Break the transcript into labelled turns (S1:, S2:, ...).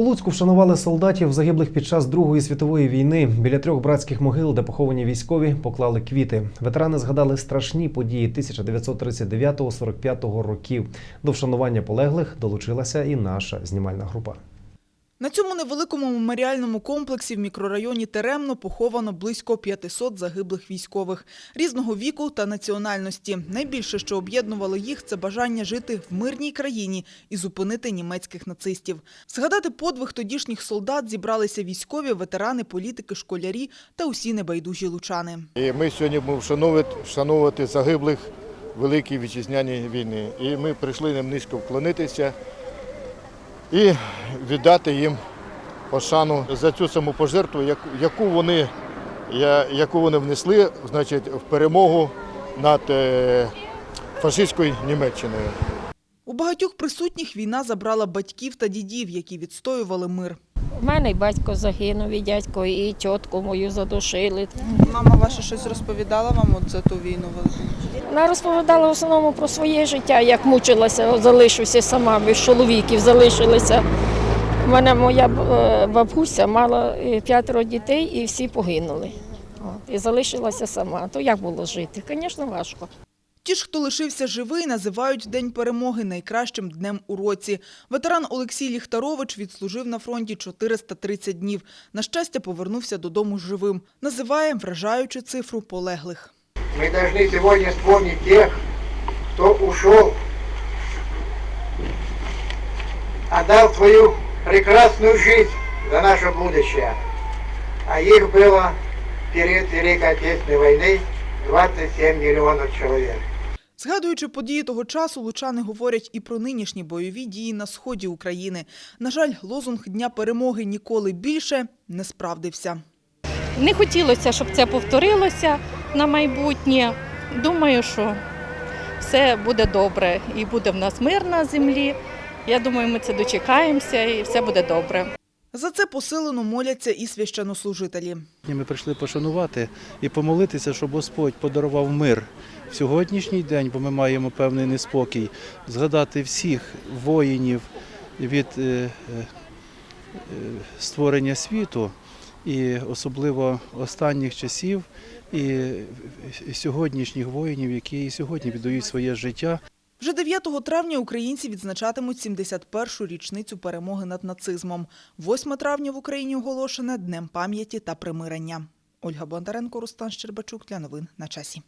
S1: У Луцьку вшанували солдатів, загиблих під час Другої світової війни. Біля трьох братських могил, де поховані військові, поклали квіти. Ветерани згадали страшні події 1939-45 років. До вшанування полеглих долучилася і наша знімальна група.
S2: На цьому невеликому меморіальному комплексі в мікрорайоні Теремно поховано близько 500 загиблих військових різного віку та національності. Найбільше, що об'єднувало їх, це бажання жити в мирній країні і зупинити німецьких нацистів. Згадати подвиг тодішніх солдат зібралися військові, ветерани, політики, школярі та усі небайдужі лучани.
S3: І ми сьогодні будемо вшановувати, вшановувати загиблих Великій Вітчизняній війни. І ми прийшли їм низько вклонитися і віддати їм пошану за цю самопожертву, яку- яку вони, я- яку вони внесли значить, в перемогу над е, фашистською Німеччиною.
S2: У багатьох присутніх війна забрала батьків та дідів, які відстоювали мир.
S4: У мене й батько загинув, і дядько, і тітку мою задушили.
S2: Мама ваша щось розповідала вам от за ту війну велику?
S4: Вона розповідала в основному про своє життя, як мучилася, залишився сама, без чоловіків залишилася. У мене моя е, бабуся мала е, п'ятеро дітей і всі погинули. І залишилася сама. То як було жити? Звісно, важко.
S2: Ті ж, хто лишився живий, називають День перемоги найкращим днем у році. Ветеран Олексій Ліхтарович відслужив на фронті 430 днів. На щастя, повернувся додому живим. Називає вражаючу цифру полеглих.
S5: Мы должны сегодня вспомнить тех, кто ушел, отдал свою прекрасную жизнь за наше будущее. А их было в период Великой Отечественной войны 27 миллионов человек.
S2: Згадуючи події того часу, лучани говорять і про нинішні бойові дії на сході України. На жаль, лозунг Дня перемоги ніколи більше не справдився.
S6: Не хотілося, щоб це повторилося на майбутнє. Думаю, що все буде добре і буде в нас мир на землі. Я думаю, ми це дочекаємося і все буде добре.
S2: За це посилено моляться і священнослужителі.
S7: Ми прийшли пошанувати і помолитися, щоб Господь подарував мир в сьогоднішній день, бо ми маємо певний неспокій, згадати всіх воїнів від е, е, е, створення світу, і особливо останніх часів, і сьогоднішніх воїнів, які і сьогодні віддають своє життя
S2: Вже 9 травня українці відзначатимуть 71-шу річницю перемоги над нацизмом. 8 травня в Україні оголошене Днем пам'яті та примирення. Ольга Бондаренко, Рустан Щербачук для новин на часі.